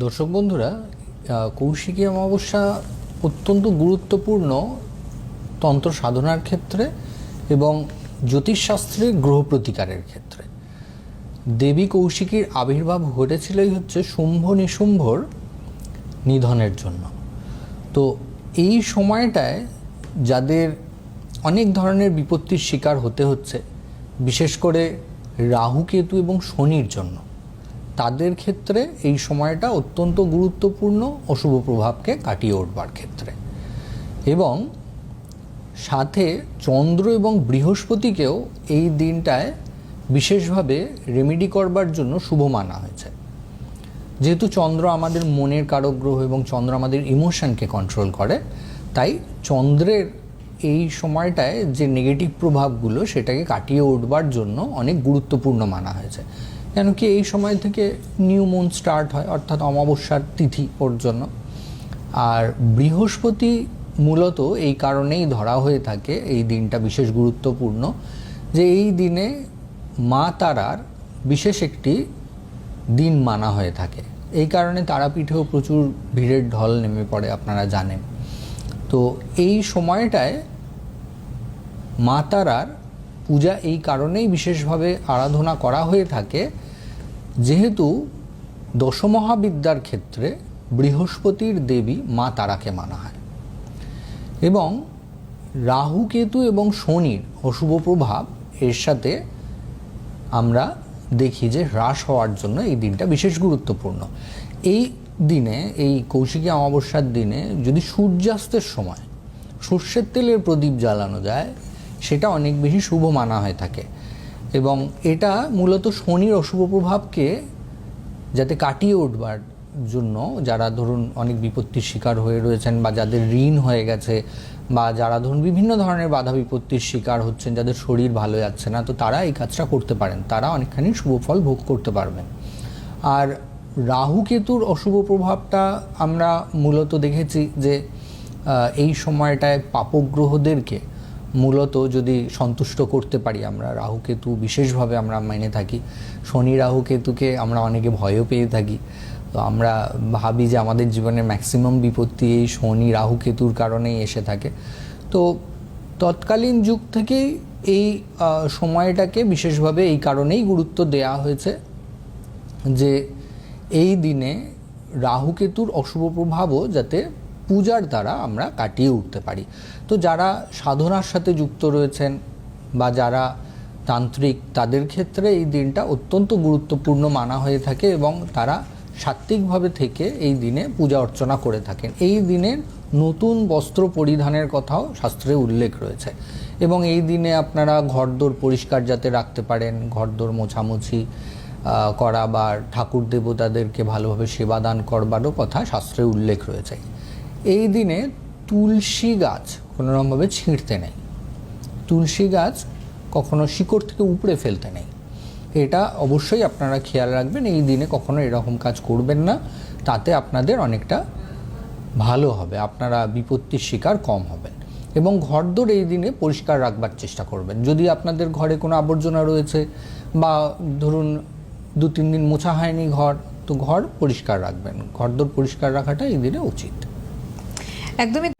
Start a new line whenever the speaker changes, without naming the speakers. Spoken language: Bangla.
দর্শক বন্ধুরা কৌশিকী অমাবস্যা অত্যন্ত গুরুত্বপূর্ণ তন্ত্র সাধনার ক্ষেত্রে এবং জ্যোতিষশাস্ত্রে গ্রহ প্রতিকারের ক্ষেত্রে। দেবী কৌশিকীর আবির্ভাব ঘটেছিলই হচ্ছে শুম্ভ নিশুম্ভর নিধনের জন্য। তো এই সময়টায় যাদের অনেক ধরনের বিপত্তির শিকার হতে হচ্ছে, বিশেষ করে রাহু কেতু এবং শনির জন্য তাদের ক্ষেত্রে এই সময়টা অত্যন্ত গুরুত্বপূর্ণ অশুভ প্রভাবকে কাটিয়ে উঠবার ক্ষেত্রে। এবং সাথে চন্দ্র এবং বৃহস্পতিকেও এই দিনটায় বিশেষভাবে রেমেডি করবার জন্য শুভ মানা হয়েছে। যেহেতু চন্দ্র আমাদের মনের কারক গ্রহ এবং চন্দ্র আমাদের ইমোশনকে কন্ট্রোল করে, তাই চন্দ্রের এই সময়টায় যে নেগেটিভ প্রভাবগুলো সেটাকে কাটিয়ে উঠবার জন্য অনেক গুরুত্বপূর্ণ মানা হয়েছে। কেন কি এই সময় থেকে নিউ মুন স্টার্ট হয়, অর্থাৎ অমাবস্যার তিথি ওর জন্য। আর বৃহস্পতি মূলত এই কারণেই ধরা হয়ে থাকে, এই দিনটা বিশেষ গুরুত্বপূর্ণ, যে এই দিনে মা তারার বিশেষ একটি দিন মানা হয়ে থাকে। এই কারণে তারাপীঠেও প্রচুর ভিড়ের ঢল নেমে পড়ে, আপনারা জানেন। তো এই সময়টায় মা তারার পূজা এই কারণেই বিশেষভাবে আরাধনা করা হয়ে থাকে, যেহেতু দশমহাবিদ্যার ক্ষেত্রে বৃহস্পতির দেবী মা তারাকে মানা হয়। এবং রাহু কেতু এবং শনির অশুভ প্রভাব, এর সাথে আমরা দেখি যে হ্রাস হওয়ার জন্য এই দিনটা বিশেষ গুরুত্বপূর্ণ। এই দিনে, এই কৌশিকী অমাবস্যার দিনে যদি সূর্যাস্তের সময় সর্ষের তেলের প্রদীপ জ্বালানো যায় সেটা অনেক বেশি শুভ মানা হয়ে থাকে। এবং এটা মূলত শনির অশুভ প্রভাবকে যাতে কাটিয়ে উঠবার জন্য যারা ধরুন অনেক বিপত্তির শিকার হয়ে রয়েছেন বা যাদের ঋণ হয়ে গেছে বা যারা ধরুন বিভিন্ন ধরনের বাধা বিপত্তির শিকার হচ্ছেন, যাদের শরীর ভালো যাচ্ছে না, তো তারা এই কাজটা করতে পারেন। তারা অনেকখানি শুভ ফল ভোগ করতে পারবেন। আর রাহু কেতুর অশুভ প্রভাবটা আমরা মূলত দেখেছি যে এই সময়টায় পাপগ্রহদেরকে মূলত যদি সন্তুষ্ট করতে পারি আমরা, রাহু কেতু বিশেষভাবে আমরা মেনে থাকি। শনি রাহু কেতুকে আমরা অনেকে ভয়ও পেয়ে থাকি। তো আমরা ভাবি যে আমাদের জীবনে ম্যাক্সিমাম বিপত্তি এই শনি রাহু কেতুর কারণেই এসে থাকে। তো তৎকালীন যুগ থেকেই এই সময়টাকে বিশেষভাবে এই কারণেই গুরুত্ব দেওয়া হয়েছে যে এই দিনে রাহুকেতুর অশুভ প্রভাবও যাতে পূজার দ্বারা আমরা কাটিয়ে উঠতে পারি। তো যারা সাধনার সাথে যুক্ত রয়েছেন বা যারা তান্ত্রিক, তাদের ক্ষেত্রে এই দিনটা অত্যন্ত গুরুত্বপূর্ণ মানা হয়ে থাকে এবং তারা সাত্ত্বিকভাবে থেকে এই দিনে পূজা অর্চনা করে থাকেন। এই দিনের নতুন বস্ত্র পরিধানের কথাও শাস্ত্রে উল্লেখ রয়েছে। এবং এই দিনে আপনারা ঘরদোর পরিষ্কার যাতে রাখতে পারেন, ঘরদোর মোছামুছি করা বা ঠাকুর দেবতাদেরকে ভালোভাবে সেবা দান করবারও কথা শাস্ত্রে উল্লেখ রয়েছে। এই দিনে তুলসী গাছ কোনোরকমভাবে ছিঁড়তে নেই। তুলসী গাছ কখনো শিকড় থেকে উপড়ে ফেলতে নেই। এটা অবশ্যই আপনারা খেয়াল রাখবেন, এই দিনে কখনো এরকম কাজ করবেন না। তাতে আপনাদের অনেকটা ভালো হবে, আপনারা বিপত্তির শিকার কম হবেন। এবং ঘরদোর এই দিনে পরিষ্কার রাখবার চেষ্টা করবেন। যদি আপনাদের ঘরে কোনো আবর্জনা রয়েছে বা ধরুন দু তিন দিন মোছা হয়নি ঘর, তো ঘর পরিষ্কার রাখবেন। ঘরদোর পরিষ্কার রাখাটা এই দিনে উচিত।
একদমই